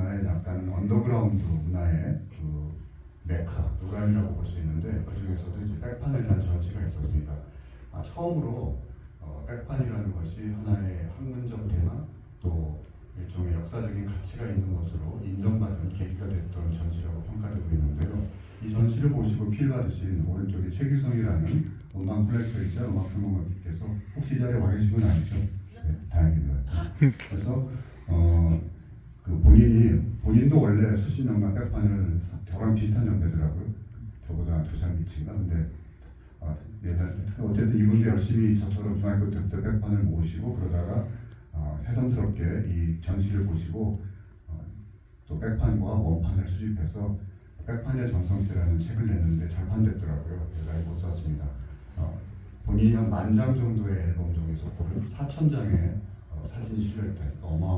문화의 약간 언더그라운드 문화의 그 메카 노란이라고 볼 수 있는데 그 중에서도 이제 백판이라는 전시가 있었습니다. 아, 처음으로 어, 백판이라는 것이 하나의 학문적 대상 또 일종의 역사적인 가치가 있는 것으로 인정받은 계기가 됐던 전시라고 평가되고 있는데요. 이 전시를 보시고 필 받으신 오른쪽에 최규성이라는 음악 콜렉터이자 음악 평론가께서 혹시 이 자리에 와 계신 건 아니죠? 네, 다행입니다. 그래서 어, 그 본인이 본인도 원래 수십 년간 백판을 저랑 비슷한 연배더라고요. 저보다 두살 밑인가 근데 아, 네 살. 어쨌든 이분도 열심히 저처럼 중학교 때부터 백판을 모으시고 그러다가 어, 새삼스럽게 이 전시를 보시고 어, 또 백판과 원판을 수집해서 백판의 전성시라는 책을 냈는데 절판됐더라고요. 제가 못 샀습니다. 어, 본인이 한 만 장 정도의 앨범 중에서 고른 4천 장의 어, 사진이 실려있다. 어마어마한